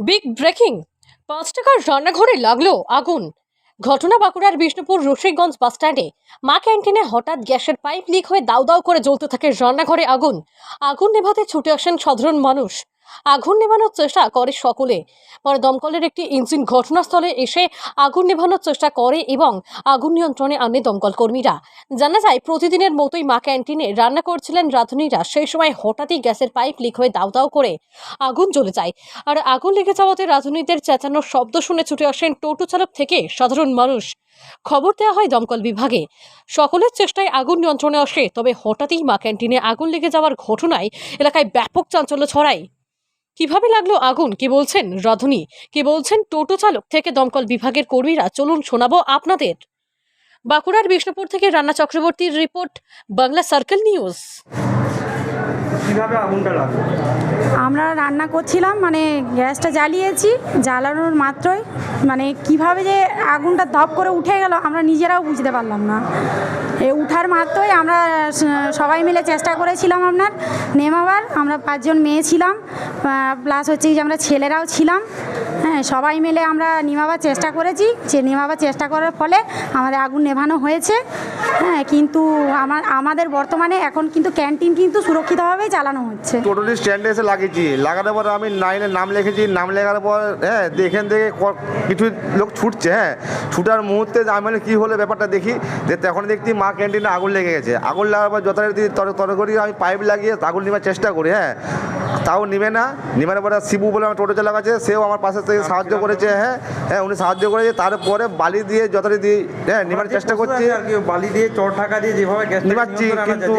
Big breaking পাঁচ টাকার রান্নাঘরে লাগল আগুন। ঘটনা বাঁকুড়ার বিষ্ণুপুর রসিকগঞ্জ বাসস্ট্যান্ডে মা ক্যান্টিনে হঠাৎ গ্যাসের পাইপ লিক হয়ে দাউ দাউ করে জ্বলতে থাকে রান্নাঘরে আগুন। আগুন নেভাতে ছুটে আসেন সাধারণ মানুষ। আগুন নেভানোর চেষ্টা করে সকলে। পরে দমকলের একটি ইঞ্জিন ঘটনাস্থলে এসে আগুন নেভানোর চেষ্টা করে এবং আগুন নিয়ন্ত্রণে আনে দমকল কর্মীরা। জানা যায়, প্রতিদিনের মতোই মা ক্যান্টিনে রান্না করছিলেন রাঁধুনিরা। সেই সময় হঠাৎই গ্যাসের পাইপ লিক হয়ে দাউ দাউ করে আগুন জ্বলে যায়। আর আগুন লেগে যাওয়াতে রাঁধুনিদের চেঁচানোর শব্দ শুনে ছুটে আসেন টোটো চালক থেকে সাধারণ মানুষ। খবর দেওয়া হয় দমকল বিভাগে। সকলের চেষ্টায় আগুন নিয়ন্ত্রণে আসে, তবে হঠাৎই মা ক্যান্টিনে আগুন লেগে যাওয়ার ঘটনায় এলাকায় ব্যাপক চাঞ্চল্য ছড়ায়। কীভাবে লাগল আগুন? কি বলছেন? রাধুনি। কি বলছেন? টোটো চালক থেকে দমকল বিভাগের কর্মীরা। চলুন শোনাবো আপনাদের। বাঁকুড়ার বিষ্ণুপুর থেকে রানা চক্রবর্তীর রিপোর্ট, বাংলা সার্কেল নিউজ। কীভাবে আগুনটা লাগল? আমরা রান্না করছিলাম মানে গ্যাসটা জ্বালিয়েছি, জ্বালানোর মাত্রই মানে কীভাবে যে আগুনটা ধপ করে উঠে গেল আমরা নিজেরাও বুঝতে পারলাম না। এ উঠার মাত্রই আমরা সবাই মিলে চেষ্টা করেছিলাম আপনার নেমাবার আমরা পাঁচজন মেয়ে ছিলাম প্লাস হচ্ছে যে আমরা ছেলেরাও ছিলাম। সবাই মিলে আমরা নিমাবার চেষ্টা করেছি। যে নিমাবার চেষ্টা করার ফলে আমাদের আগুন নেভানো হয়েছে। হ্যাঁ কিন্তু আমার, আমাদের বর্তমানে এখন কিন্তু ক্যান্টিন কিন্তু সুরক্ষিতভাবেই চালানো হচ্ছে। টোটালি স্ট্যান্ডে এসে লাগিয়েছি। লাগানোর পর আমি নাইনে নাম লিখেছি। নাম লেখার পর হ্যাঁ থেকে ক- কিছু লোক ছুটছে হ্যাঁ। ছুটার মুহূর্তে আমি মানে কী হলো ব্যাপারটা দেখি? যে তখন দেখছি মা ক্যান্টিনে আগুন লেগে গেছে। আগুন লাগার পর যথারীতি তর করি আমি পাইপ লাগিয়ে আগুন নেবার চেষ্টা করি হ্যাঁ। তাও নিবে না। নিবার পরে শিবু বলে আমার টোটো চালক আছে, সেও আমার পাশে থেকে সাহায্য করেছে হ্যাঁ হ্যাঁ উনি সাহায্য করেছে তারপরে বালি দিয়ে যথারীতি হ্যাঁ নিবার চেষ্টা করছি আর কি বালি দিয়ে চট ঢাকা দিয়ে যেভাবে গ্যাস নিভাচ্ছি, কিন্তু-।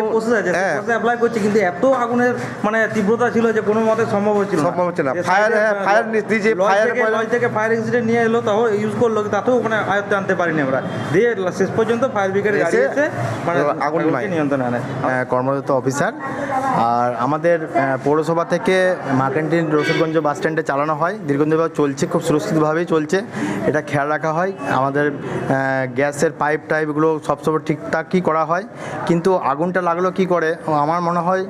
অ্যাপ্লাই করছে কিন্তু এত আগুনের মানে তীব্রতা ছিল যে কোনো মতে সম্ভব হচ্ছিল সম্ভব হচ্ছে না। Fire, হ্যাঁ, নি- দিয়েছে, থেকে- লজ থেকে ফায়ার এক্সিডেন্ট নিয়ে এলো তাও ইউজ করল তাতেও ওখানে আয়ত্তে আনতে পারিনি আমরা দিয়ে শেষ পর্যন্ত ফায়ার ব্রিগেড গাড়ি এসে এসে মানে আগুন আনে। কর্মরত অফিসার। আর আমাদের পৌরসভা থেকে মা ক্যান্টিন রসুলগঞ্জ বাস স্ট্যান্ডে চালানো হয়। দীর্ঘদিনভাবে চলছে খুব সুরক্ষিতভাবেই চলছে। এটা খেয়াল রাখা হয়। আমাদের গ্যাসের পাইপ টাইপগুলো সবসময় ঠিকঠাকই করা হয়। কিন্তু আগুনটা লাগল কি করে? আমার মনে হয়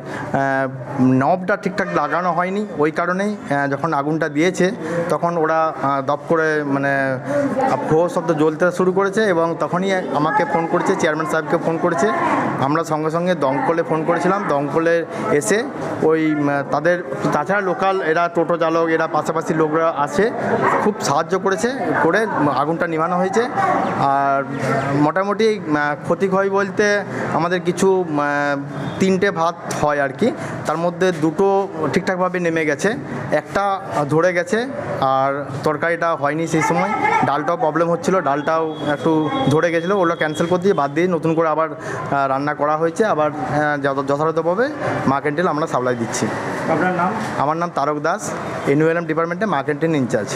নবটা ঠিকঠাক লাগানো হয়নি। ওই কারণেই যখন আগুনটা দিয়েছে তখন ওরা দপ করে মানে ফো শব্দ জ্বলতে শুরু করেছে এবং তখনই আমাকে ফোন করেছে চেয়ারম্যান সাহেবকে ফোন করেছে। আমরা সঙ্গে সঙ্গে দমকলে ফোন করেছিলাম। দমকলে এসে ওই তাদের, তাছাড়া লোকাল এরা টোটো চালক, এরা পাশাপাশি লোকরা আছে, খুব সাহায্য করেছে, করে আগুনটা নিভানো হয়েছে। আর মোটামুটি ক্ষতি হয় বলতে আমাদের কিছু তিনটে ভাত হয় আর কি। তার মধ্যে দুটো ঠিকঠাকভাবে নেমে গেছে। একটা ধরে গেছে, আর তরকারিটা হয়নি সেই সময়। ডালটাও প্রবলেম হচ্ছিল, ডালটাও একটু ধরে গেছিল, ওগুলো ক্যান্সেল করে দিয়ে বাদ দিয়ে নতুন করে আবার রান্না করা হয়েছে। আবার যথাযথভাবে মা ক্যান্টিন আমরা সাপ্লাই দিচ্ছি। আপনার নাম? আমার নাম তারক দাস। এনইউএলএম ডিপার্টমেন্টে মা ক্যান্টিন ইনচার্জ